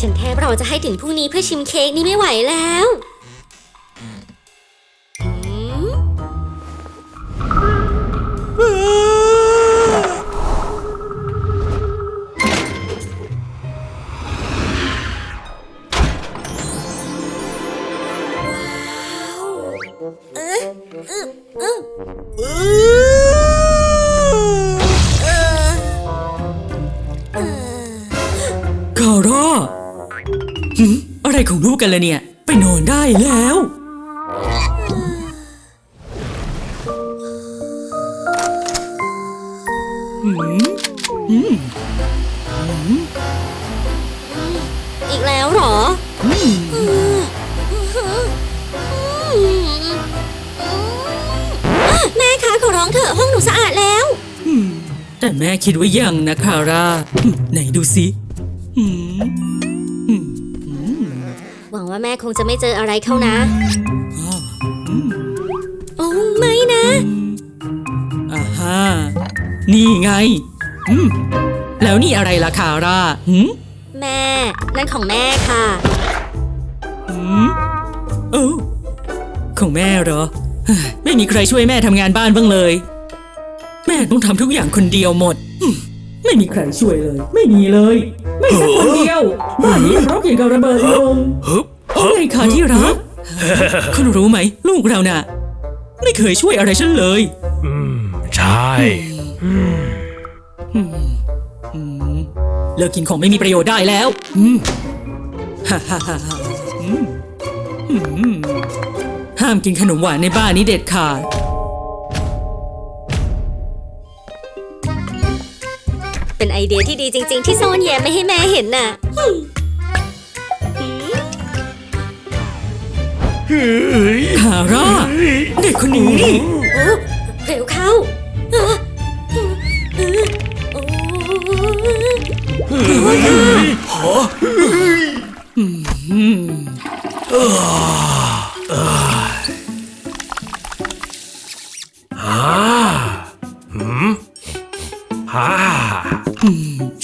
ฉันแทบรอจะให้ถึงพรุ่งนี้เพื่อชิมเค้กนี้ไม่ไหวแล้วอืมค ของลูกกันล่ะเนี่ย ไปนอนได้แล้ว หืมอืมอีกแล้วเหรออืมแม่คะขอร้องเถอะห้องหนูสะอาดแล้วอืมแต่แม่คิดว่ายังนะคาร่าอืมไหนดูสิ แม่คงจะไม่เจออะไรเข้านะอ่าอืมโอ้ไม่นะอ่าฮะนี่ไงอืมแล้วนี่อะไรล่ะคาร่าหืมแม่ นั่นของแม่ค่ะหืมเอ้าของแม่เหรอเฮ้ยไม่มีใครช่วยแม่ทำงานบ้านบ้างเลย แม่ต้องทำทุกอย่างคนเดียวหมดอืมไม่มีใครช่วยเลย ไม่มีเลย ไม่สักคนเดียว บ้านนี้รกอย่างกับระเบิดลง ฮึบโอ้ยค่ะที่รัก คุณรู้ไหม ลูกเราน่ะ ไม่เคยช่วยอะไรฉันเลย อืม ใช่อืมอืมเลิกกินของไม่มีประโยชน์ได้แล้วอืมฮ่าฮ่าฮ่าฮ่าอืมอืมห้ามกินขนมหวานในบ้านนี้เด็ดขาดเป็นไอเดียที่ดีจริง ๆ ที่ซ่อนแย้มไม่ให้แม่เห็นน่ะ คาร่าเด็กคนนี้นี่โอ้เร็วเข้าเออเออโอ้อืมฮ่าหืมฮ่า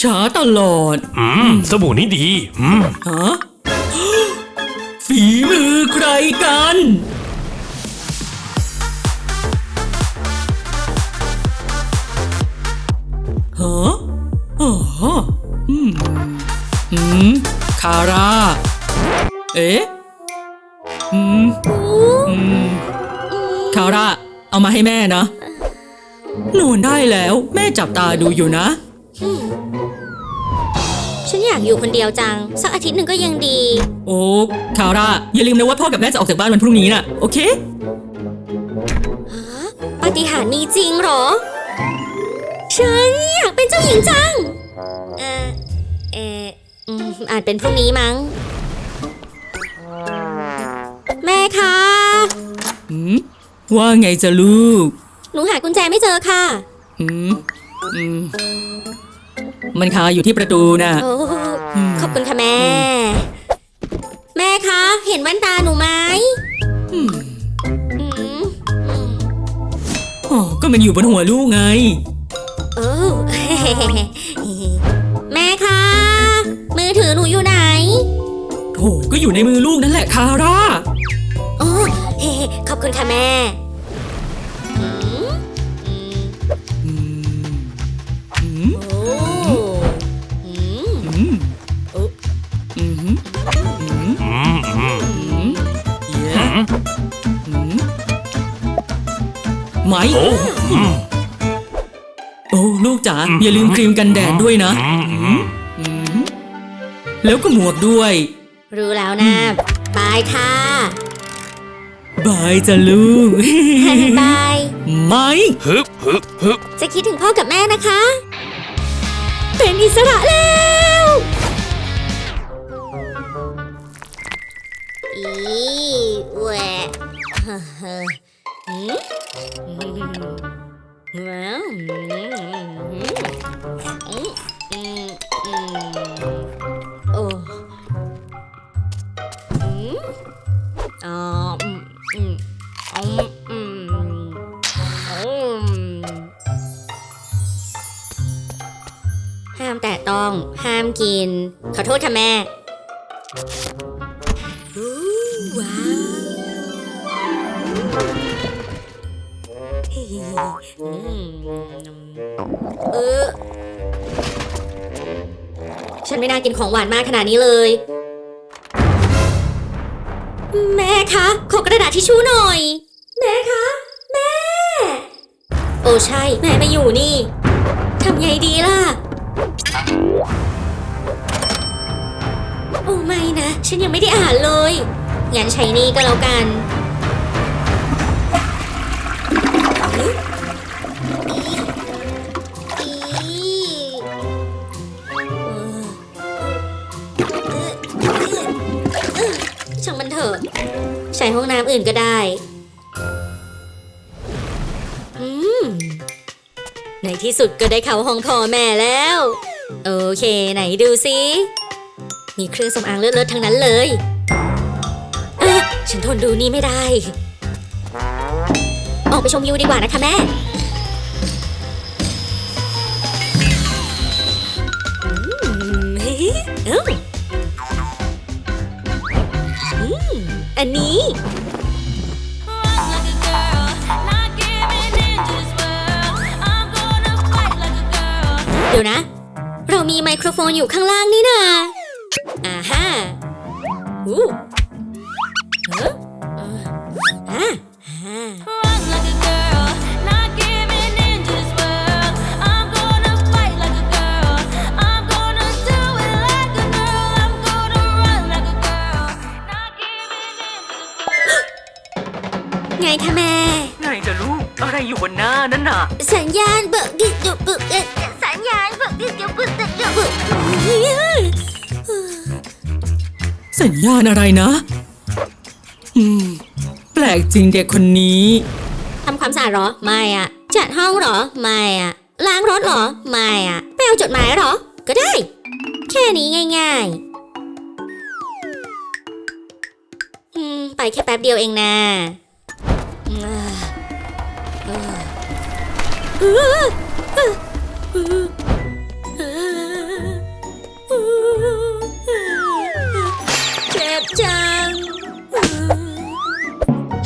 ช้าตลอดอืมสบู่นี่ดีอืมฮะฝีมือ ใครกัน ฮะอ๋ออืมอืม คาร่าเอ๊ะ อืม อืม คาร่าเอามาให้แม่นะนอนได้แล้ว แม่จับตาดูอยู่นะ ฉันอยากอยู่คนเดียวจัง สักอาทิตย์หนึ่งก็ยังดี โอ้คาร่า อย่าลืมนะว่าพ่อกับแม่จะออกจากบ้านวันพรุ่งนี้น่ะ โอเคปาฏิหาริย์มีจริงเหรอ ฉันอยากเป็นเจ้าหญิงจัง เออเอออืมอาจเป็นพรุ่งนี้มั้ง แม่คะหืม ว่าไงจะลูก หนูหากุญแจไม่เจอค่ะหืม อืม มันคาอยู่ที่ประตูน่ะ โอ้อืมขอบคุณค่ะแม่ แม่คะ เห็นแว่นตาหนูไหมอืมอืมอืมอ๋อก็มันอยู่บนหัวลูกไง โอ้ แม่คะ มือถือหนูอยู่ไหน โถก็อยู่ในมือลูกนั่นแหละคาร่า โอ้เฮ้ขอบคุณค่ะแม่ ไหม โอ้อืมโอ้ลูกจ๋าอย่าลืมครีมกันแดดด้วยนะอืมอืมอืมแล้วก็หมวกด้วย รู้แล้วนะ บายค่ะ บายจ้ะลูก บาย ไหม ฮึบฮึบฮึบจะคิดถึงพ่อกับแม่นะคะ เป็นอิสระแล้ว อีแหวะเฮ้อเฮ้อ ห้ามแตะต้อง ห้ามกิน ขอโทษค่ะแม่ อืมเออฉันไม่น่ากินของหวานมากขนาดนี้เลย แม่คะ ขอกระดาษทิชชู่หน่อย แม่คะ แม่ โอ้ใช่ แม่ไม่อยู่นี่ทำไงดีล่ะ โอ้ไม่นะ ฉันยังไม่ได้อ่านเลย งั้นใช้นี่ก็แล้วกัน ช้ห้องน้ำอื่นก็ได้ อืม ในที่สุดก็ได้เข้าห้องพ่อแม่แล้ว โอเค ไหนดูซิ มีเครื่องสำอางเลิศๆทั้งนั้นเลยเอ๊ะฉันทนดูนี่ไม่ได้ ออกไปชมวิวดีกว่านะคะแม่อืมเฮ้ยันนี้ เดี๋ยวนะ เรามีไมโครโฟนอยู่ข้างล่างนี่นาอ่าฮะอู้เฮ้ อะไรอยู่บนหน้านั่นน่ะ สัญญาณเบิกดิดยุบบึกเอ๊ะสัญญาณเบิกดิดยุบบึกดิดยุบบึกสัญญาณอะไรนะ อืม แปลกจริงเด็กคนนี้ ทำความสะอาดเหรอ ไม่อะจัดห้องเหรอ ไม่อะล้างรถเหรอ ไม่อะไปเอาจดหมายเหรอ ก็ได้ แค่นี้ง่าย ๆ อืม ไปแค่แป๊บเดียวเองนะอืม เจ็บจัง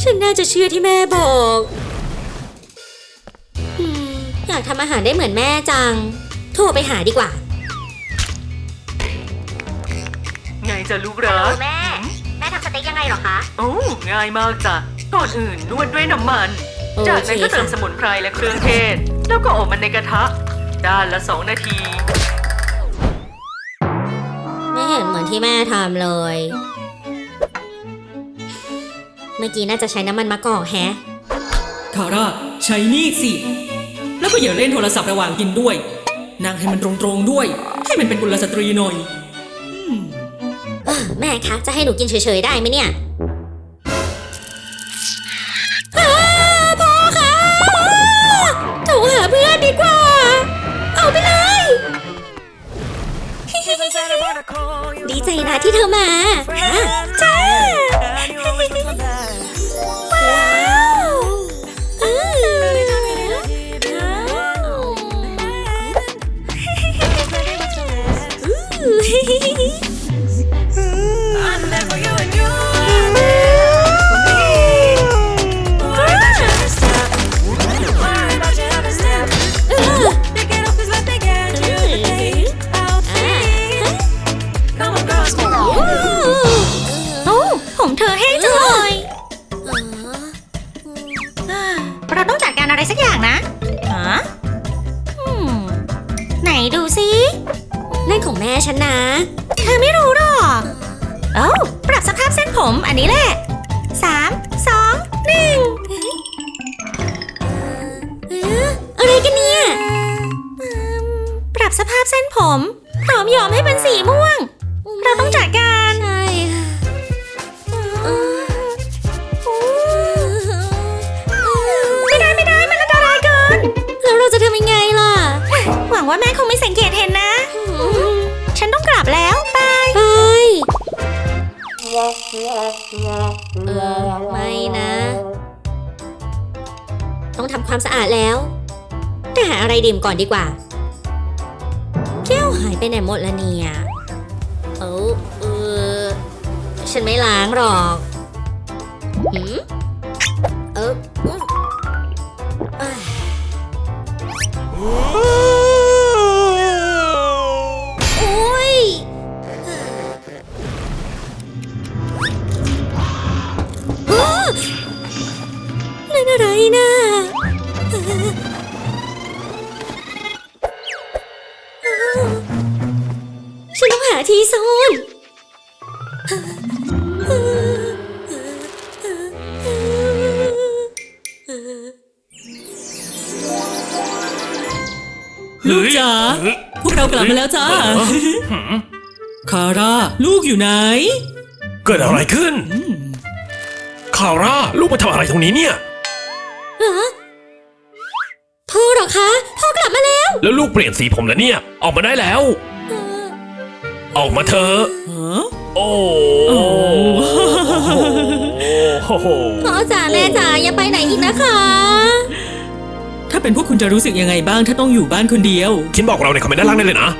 ฉันน่าจะเชื่อที่แม่บอกอยากทำอาหารได้เหมือนแม่จัง โทรไปหาดีกว่า ไงจะลูกรักแม่ แม่ทำสเต็กยังไงหรอคะ โอ้ง่ายมากจ้ะก่อนอื่นนวดด้วยน้ำมัน จากนั้นก็เติมค่ะสมุนไพรและเครื่องเทศ แล้วก็อบมันในกระทะ ด้านละสองนาที ไม่เห็นเหมือนที่แม่ทำเลย เมื่อกี้น่าจะใช้น้ำมันมะกอกแฮะ คาร่าใช้นี่สิ แล้วก็อย่าเล่นโทรศัพท์ระหว่างกินด้วย นั่งให้มันตรงๆด้วย ให้มันเป็นกุลสตรีหน่อยเออแม่คะ จะให้หนูกินเฉยๆได้ไหมเนี่ย ใจนะที่เธอมาฮะ การอะไรสักอย่างนะฮะอืมไหนดูสินั่นของแม่ฉันนะ เธอไม่รู้หรอกเอ้าปรับสภาพเส้นผมอันนี้แหละสามสองหนึ่งเอ๊ะอะไรกันเนี่ย ปรับสภาพเส้นผมพร้อมยอมให้เป็นสีม่วง เราต้องจัดการ ว่าแม่คงไม่สังเกตเห็นนะ ฉันต้องกลับแล้วบายไปเออไม่นะ ต้องทำความสะอาดแล้วแต่หาอะไรดื่มก่อนดีกว่า แก้วหายไปไหนหมดละเนี่ยเออเออ ฉันไม่ล้างหรอกหืม ลูกจ๋าพวกเรากลับมาแล้วจ้าคาร่า ลูกอยู่ไหน เกิดอะไรขึ้น คาร่า ลูกมาทำอะไรตรงนี้เนี่ยฮะพ่อเหรอคะพ่อกลับมาแล้ว แล้วลูกเปลี่ยนสีผมแล้วเนี่ย ออกมาได้แล้ว ออกมาเถอะฮะโอ้ โหพ่อจ๋าแม่จ๋าอย่าไปไหนอีกนะคะ ถ้าเป็นพวกคุณจะรู้สึกยังไงบ้างถ้าต้องอยู่บ้านคนเดียวคินบอกเราในคอมเมนต์ด้านล่างได้เลยนะ